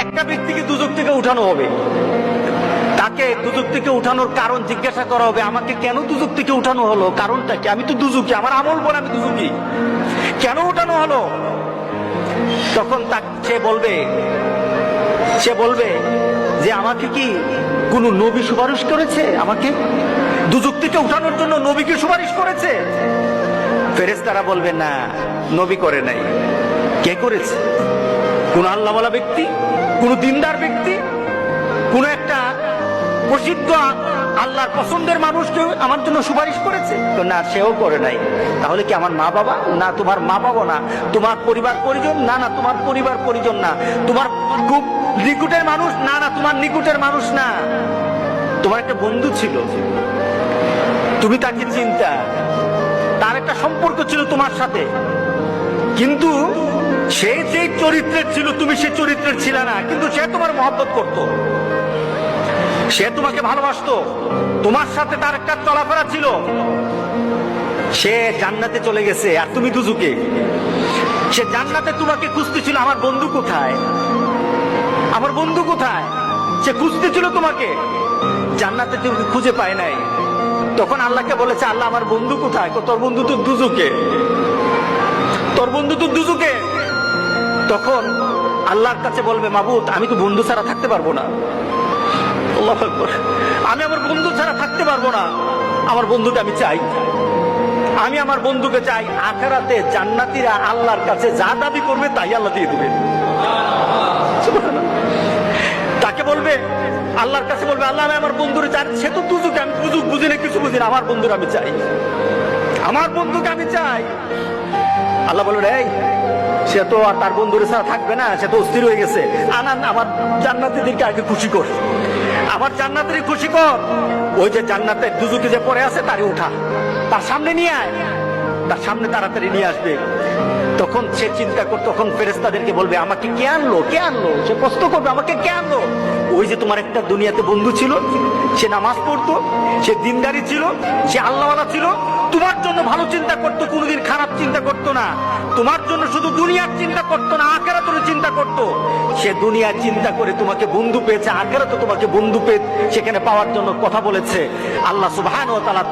একটা ব্যক্তিকে দুজক থেকে উঠানো হবে। তাকে দুজক থেকে উঠানোর কারণ জিজ্ঞাসা করা হবে, আমাকে কেন দুজক থেকে উঠানো হলো? কারণটা কি? আমি তো দুজুকি আমার আমল বলে আমি দুজুকি কেন উঠানো হলো? তখন তা সে বলবে সে বলবে যে আমাকে কি কোন নবী সুপারিশ করেছে আমাকে? দুজক থেকে উঠানোর জন্য নবীকে সুপারিশ করেছে? ফেরেশতারা বলবে, না, নবী করে নাই। কে করেছে? কোন আল্লাহওয়ালা ব্যক্তি, কোন দিনদার ব্যক্তি, কোন একটা প্রসিদ্ধ আল্লাহর পছন্দের মানুষ কেউ আমার জন্য সুপারিশ করেছে? তো না, সেও করে নাই। তাহলে কি আমার মা বাবা? না, তোমার মা বাবা না। তোমার পরিবার পরিজন? না না, তোমার পরিবার পরিজন না। তোমার খুব নিকুটের মানুষ? না না, তোমার নিকুটের মানুষ না। তোমার একটা বন্ধু ছিল। তুমি তাকে চিন্তা। তার একটা সম্পর্ক ছিল তোমার সাথে। কিন্তু সে যে চরিত্রের ছিল, তুমি সে চরিত্রের ছিল না, কিন্তু সে তোমার মহব্বত করত। সে তোমাকে ভালোবাসতো। তোমার সাথে তার একটা চলাফেরা ছিল। সে জান্নাতে চলে গেছে, আর তুমি দুজুকে। সে জান্নাতে তোমাকে খুঁজতেছিল, আমার বন্ধু কোথায়? আমার বন্ধু কোথায়? সে খুঁজতেছিল তোমাকে। জান্নাতে তুমি খুঁজে পায় নাই। তখন আল্লাহকে বলেছে, আল্লাহ, আমার বন্ধু কোথায়? তোর বন্ধু তো দুজুকে। তোর বন্ধু তো দুজুকে। তখন আল্লাহর কাছে বলবে, মাবুদ, আমি তো বন্ধু ছাড়া থাকতে পারব না। আমি আমার বন্ধু ছাড়া থাকতে পারব না। আমার বন্ধুকে আমি চাই। আমি আমার বন্ধুকে চাই আখেরাতে জান্নাতীরা আল্লাহর কাছে যা দাবি করবে তাই আল্লাহ দিয়ে দেবে। তাকে বলবে, আল্লাহর কাছে বলবে, আল্লাহ, আমি আমার বন্ধুরে চাই, সে তো দুজুকে আমি বুঝুক, বুঝি না কিছু বুঝি না আমার বন্ধুর আমি চাই। আমার বন্ধুকে আমি চাই। আল্লাহ বলবে, এই সে তো আর তার বন্ধুরে ছাড়া থাকবে না, সে তো অস্থির হয়ে গেছে। আনান, আমার জান্নাতিদেরকে আগে খুশি কর। আমার জান্নাতের খুশি কর। ওই যে জান্নাতের দুজুকে যে পড়ে আছে, তারই উঠা। তার সামনে নিয়ে আয়। তার সামনে তাড়াতাড়ি নিয়ে আসবে। তখন সে চিন্তা কর, তখন ফেরেস্তাদেরকে বলবে, আমাকে কে আনলো? কে আনলো? সে কষ্ট করবে, আমাকে কে আনলো? ওই যে তোমার একটা দুনিয়াতে বন্ধু ছিল, সে নামাজ পড়তো, সে দিনদারি ছিল, সে আল্লাহওয়ালা ছিল তোমার জন্য ভালো চিন্তা করতো, কোনোদিন খারাপ চিন্তা করতো না। তোমার জন্য শুধু দুনিয়ার চিন্তা করতো না আখেরা তোর চিন্তা করতো। সে দুনিয়ার চিন্তা করে তোমাকে বন্ধু পেয়েছে আখেরা তো তোমাকে বন্ধু পেয়ে সেখানে পাওয়ার জন্য কথা বলেছে। আল্লাহ সুবাহ তোমার